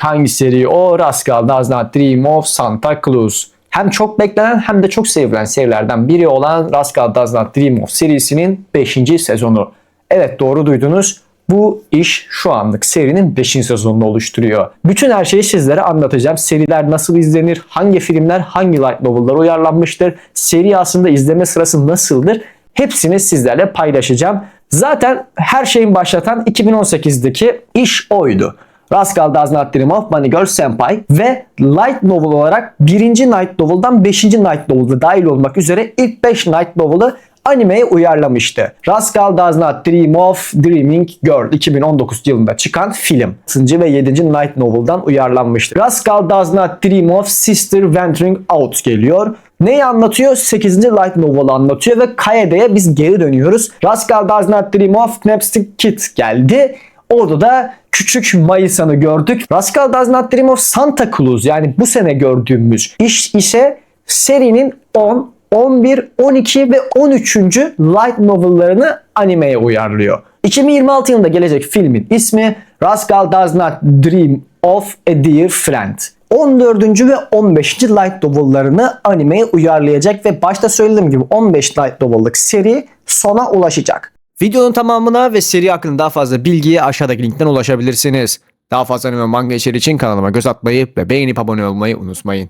Hangi seri o? Rascal Does Not Dream of Santa Claus. Hem çok beklenen hem de çok sevilen serilerden biri olan Rascal Does Not Dream of serisinin 5. sezonu. Evet doğru duydunuz. Bu iş şu anlık serinin 5. sezonunu oluşturuyor. Bütün her şeyi sizlere anlatacağım. Seriler nasıl izlenir, hangi filmler, hangi light novel'lar uyarlanmıştır, seri aslında izleme sırası nasıldır hepsini sizlerle paylaşacağım. Zaten her şeyin başlatan 2018'deki iş oydu. Rascal Does Not Dream of Bunny Girl Senpai ve Light Novel olarak 1. Night Novel'dan 5. Night Novel'da dahil olmak üzere ilk 5 Night Novel'ı animeye uyarlamıştı. Rascal Does Not Dream of Dreaming Girl 2019 yılında çıkan film. 6. ve 7. Night Novel'dan uyarlanmıştı. Rascal Does Not Dream of Sister Venturing Out geliyor. Neyi anlatıyor? 8. Light Novel'ı anlatıyor ve Kaede'ye biz geri dönüyoruz. Rascal Does Not Dream of Knapstick Kid geldi. Orada da küçük Mayısa'nı gördük. Rascal Does Not Dream of Santa Claus yani bu sene gördüğümüz iş ise serinin 10, 11, 12 ve 13. light novel'larını animeye uyarlıyor. 2026 yılında gelecek filmin ismi Rascal Does Not Dream of a Dear Friend. 14. ve 15. light novel'larını animeye uyarlayacak ve başta söylediğim gibi 15 light novel'lık seri sona ulaşacak. Videonun tamamına ve seri hakkında daha fazla bilgiye aşağıdaki linkten ulaşabilirsiniz. Daha fazla anime manga içeriği için kanalıma göz atmayı ve beğenip abone olmayı unutmayın.